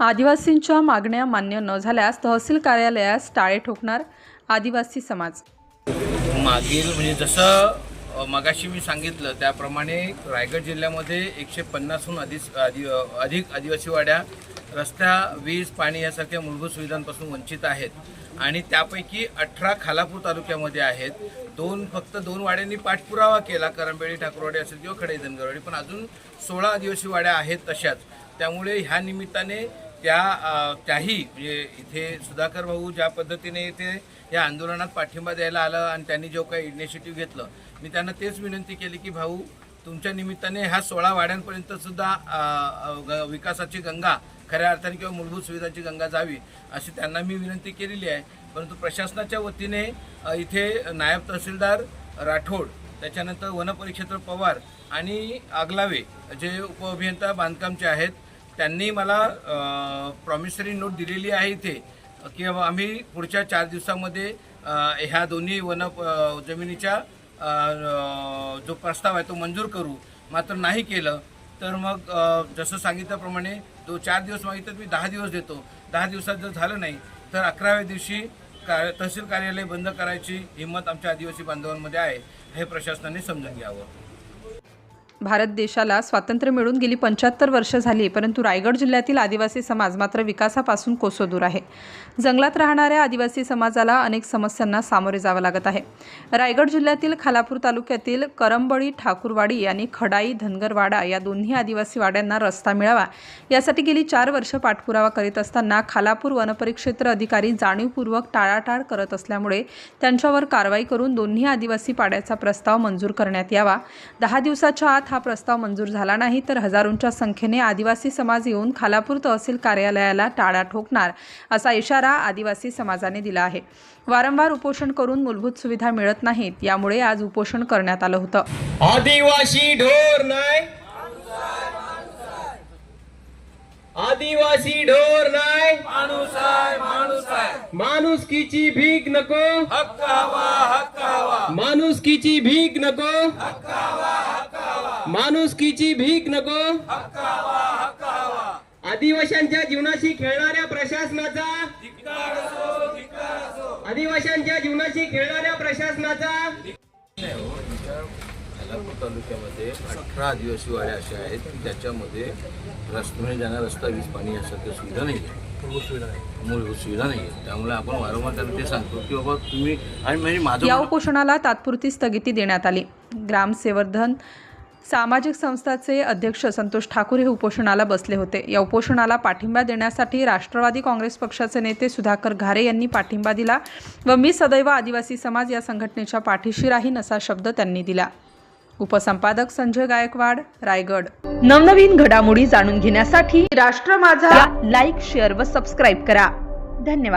आदिवासींच्या मागण्या मान्य न झाल्यास तहसील कार्यालयास टाळे ठोकणार आदिवासी समाज. मागील म्हणजे जसं मगाशी मी सांगितलं त्याप्रमाणे रायगड जिल्ह्यामध्ये एकशे पन्नासहून अधिक आदि अधिक आदिवासी वाड्या रस्त्या वीज पाणी यासारख्या मूलभूत सुविधांपासून वंचित आहेत. आणि त्यापैकी अठरा खालापूर तालुक्यामध्ये आहेत. दोन फक्त दोन वाड्यांनी पाठपुरावा केला करंबेळी ठाकूरवाडी असेल किंवा खडे धनगरवाडी. पण अजून सोळा आदिवासी वाड्या आहेत तशाच. त्यामुळे ह्या निमित्ताने त्या त्याही म्हणजे इथे सुधाकर भाऊ ज्या पद्धतीने इथे या आंदोलनात पाठिंबा द्यायला आलं आणि त्यांनी जो काही इनिशिएटिव्ह घेतलं मी त्यांना तेच विनंती केली की भाऊ तुमच्या निमित्ताने ह्या सोळा वाड्यांपर्यंत सुद्धा ग- विकासाची गंगा खऱ्या अर्थाने किंवा मूलभूत सुविधांची गंगा जावी अशी त्यांना मी विनंती केलेली आहे. परंतु प्रशासनाच्या वतीने इथे नायब तहसीलदार राठोड त्याच्यानंतर वनपरिक्षेत्र पवार आणि आगलावे जे उपअभियंता बांधकामचे आहेत त्यांनी मला प्रॉमिसरी नोट दिलेली आहे इथे. की आम्ही पुढच्या चार दिवसामध्ये ह्या दोन्ही वन जमिनीच्या जो प्रस्ताव आहे तो मंजूर करू. मात्र नाही केलं. तर मग जसं सांगितल्याप्रमाणे तो चार दिवस मागितलं मी दहा दिवस देतो. दहा दिवसात जर झालं नाही तर अकराव्या दिवशी का तहसील कार्यालय बंद करायची हिंमत आमच्या आदिवासी बांधवांमध्ये आहे. हे प्रशासनाने समजून घ्यावं. भारत देशाला स्वातंत्र्य मिळून गेली पंच्याहत्तर वर्ष झाली परंतु रायगड जिल्ह्यातील आदिवासी समाज मात्र विकासापासून कोसोदूर आहे. जंगलात राहणाऱ्या आदिवासी समाजाला अनेक समस्यांना सामोरे जावं लागत आहे. रायगड जिल्ह्यातील खालापूर तालुक्यातील करंबळी ठाकूरवाडी आणि खडाई धनगरवाडा या दोन्ही आदिवासी वाड्यांना रस्ता मिळावा यासाठी गेली चार वर्ष पाठपुरावा करीत असताना खालापूर वनपरिक्षेत्र अधिकारी जाणीवपूर्वक टाळाटाळ करत असल्यामुळे त्यांच्यावर कारवाई करून दोन्ही आदिवासी पाड्याचा प्रस्ताव मंजूर करण्यात यावा. दहा दिवसाच्या आत हा प्रस्ताव मंजूर झाला नाही तर हजारोंच्या संख्येने आदिवासी समाज येऊन खालापूर तहसील कार्यालयाला टाळा ठोकणार असा इशारा आदिवासी समाजाने दिला आहे. वारंवार उपोषण करून मूलभूत सुविधा मिळत नाहीत यामुळे आज उपोषण करण्यात आलं होतं. आदिवासी ढोर नाही. आदिवासी ढोर नाही. माणूस आहे माणूस आहे. माणुसकीची भीक नको. हक्क हवा. माणुसकीची भीक नको. माणुसकीची भीक नको. आदिवाशांच्या जीवनाशी खेळणाऱ्या प्रशासनाचा आदिवाशांच्या जीवनाशी खेळणाऱ्या प्रशासनाचा खालापूर तालुक्यामध्ये अठरा आदिवासी वाड्या अशा आहेत की ज्याच्यामध्ये रस्त्याने म्हणजे जाणार रस्ता वीज पाणी यासारख्या सुविधा नाही आहे मूलभूत सुविधा नाही आहे त्यामुळे आपण वारंवार त्यांना ते सांगतो की बाबा तुम्ही आणि म्हणजे माझं या उपोषणाला तात्पुरती स्थगिती देण्यात आली. ग्रामसेवर्धन सामाजिक संस्थाचे अध्यक्ष संतोष ठाकूर हे उपोषणाला बसले होते. या उपोषणाला पाठिंबा देण्यासाठी राष्ट्रवादी काँग्रेस पक्षाचे नेते सुधाकर घारे यांनी पाठिंबा दिला व मी सदैव आदिवासी समाज या संघटनेच्या पाठीशी राहीन असा शब्द त्यांनी दिला. उपसंपादक संजय गायकवाड रायगड. नवनवीन घडामोडी जाणून घेण्यासाठी राष्ट्र माझा. लाईक शेअर व सबस्क्राईब करा. धन्यवाद.